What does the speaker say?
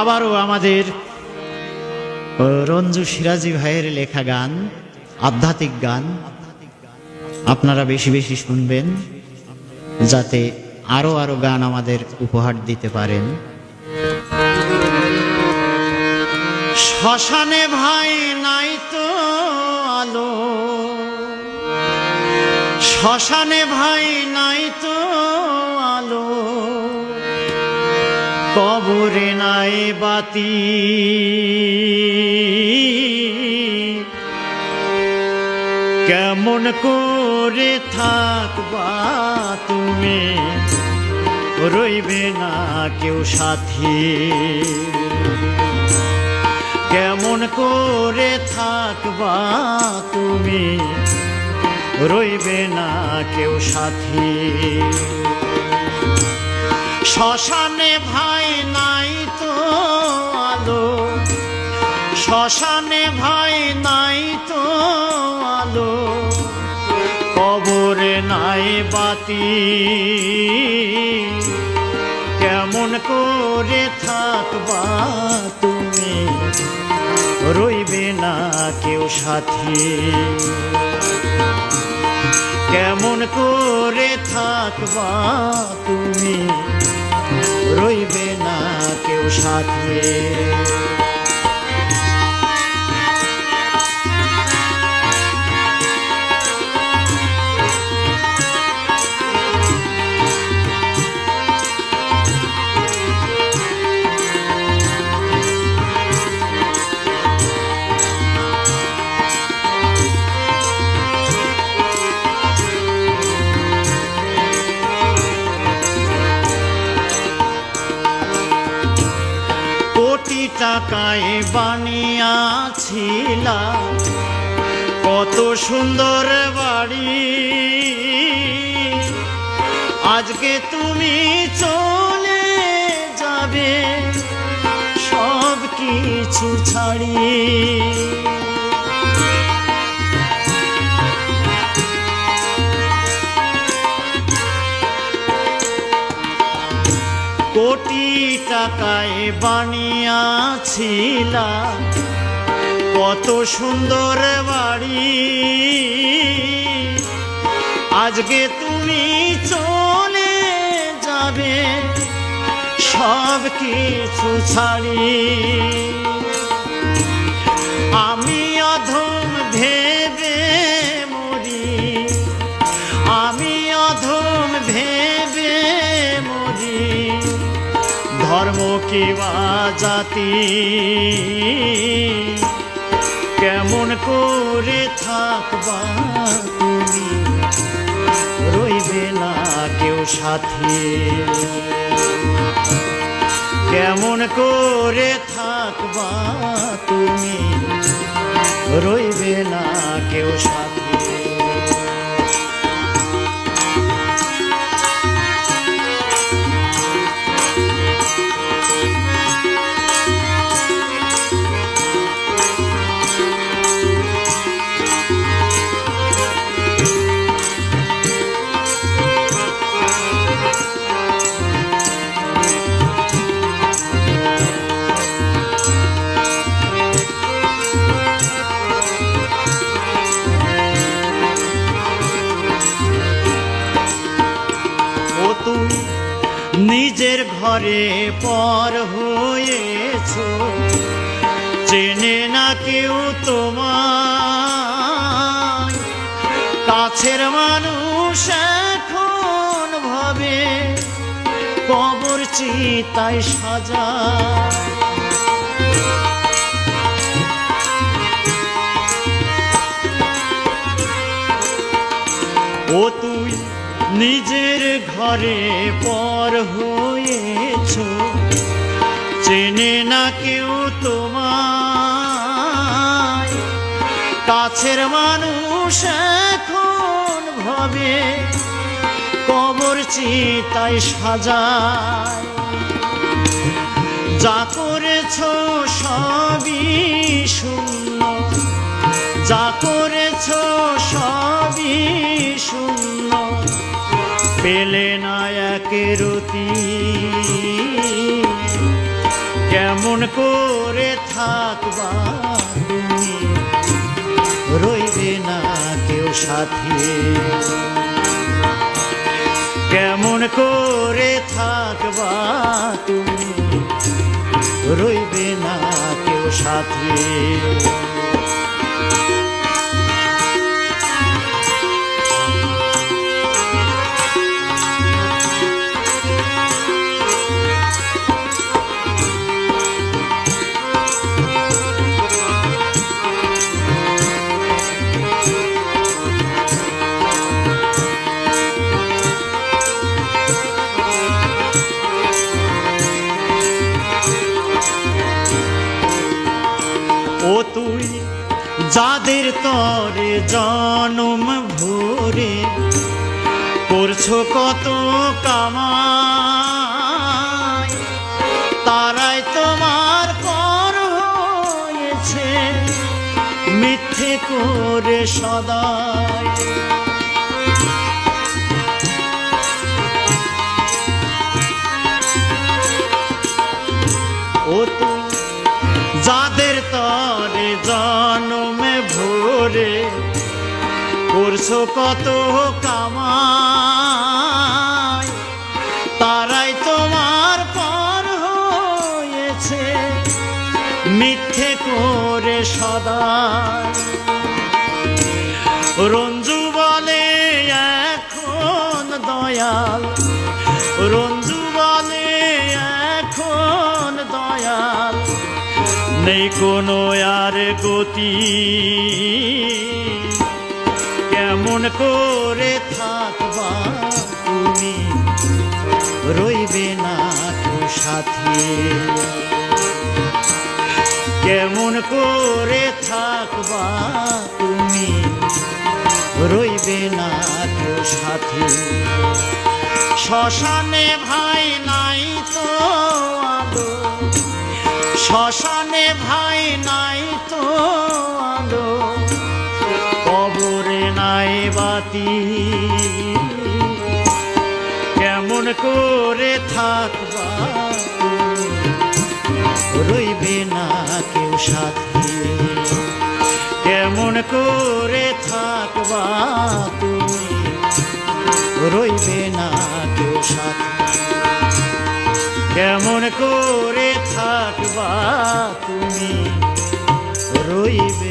আবারও আমাদের রঞ্জু সিরাজি ভাইয়ের লেখা গান, আধ্যাত্মিক গান আপনারা বেশি বেশি শুনবেন, যাতে আরও আরও গান আমাদের উপহার দিতে পারেন। শ্মশানে ভাই নাই তো আলো, শ্মশানে ভাই নাই তো কবরে নাই বাতি। কেমন করে থাকবা তুমি? রইবে না কেউ সাথী। কেমন করে থাকবা তুমি? রইবে না কেউ সাথী। শ্মশানে ভাই শ্মশানে ভাই নাই তো আলো, কবরে নাই বাতি। কেমন করে থাকবা তুমি? রইবে না কেউ সাথী। কেমন করে থাকবা তুমি? রইবে না কেউ সাথে। টাকায় বানিয়াছিল কত সুন্দর বাড়ি। আজকে তুমি চলে যাবে সব কিছু ছাড়ি কোটি টাকায় বানিয়াছিলা কত সুন্দর বাড়ি। আজকে তুমি চলে যাবে সব কিছু ছাড়ি। আমি ধর্ম কিবা জাতি? কেমন করে থাকবা তুমি? রইবে না কেউ সাথী। কেমন করে থাকবা তুমি? রইবে না কেউ সাথী। তুমি নিজের ঘরে পর হয়েছ। চেনে না কেউ তোমার কাছের মানুষ এখন ভাবে, কবর চিতায় সাজা। নিজের ঘরে পর হয়েছ। চেনে না কেউ তোমার কাছের মানুষ এখন ভাবে, কবর চিতায় সাজায়। যা করেছ সবই শূন্য। যা করেছ সবই শূন্য। পেলে না কেমন করে থাকবা রইবে না কেউ সাথে। কেমন করে থাকবা তুমি? রইবে না কেউ সাথে। জনম ভরে করছ কত কামাই? তারাই তোমার পর হয়েছে মিথ্যে করে সদাই। করছ কত কামাই। তারাই তোমার পর হয়েছে, মিথ্যে করে সদা রঞ্জু বলে, এখন দয়াল। রঞ্জু বলে, এখন দয়াল। নেই কোনো আর গতি। করে থাকবা তুমি। রইবে না তো সাথে। কেমন করে থাকবা তুমি? রইবে না তো সাথে। শ্মশানে ভাই নাই তো আলো। শ্মশানে ভাই নাই তো আলো। নাই বাতি কেমন করে থাকবা? রইবে না কেউ সাথে কেমন করে থাকবা তুমি? রইবে না কেউ সাথে কেমন করে থাকবা তুমি? রইবে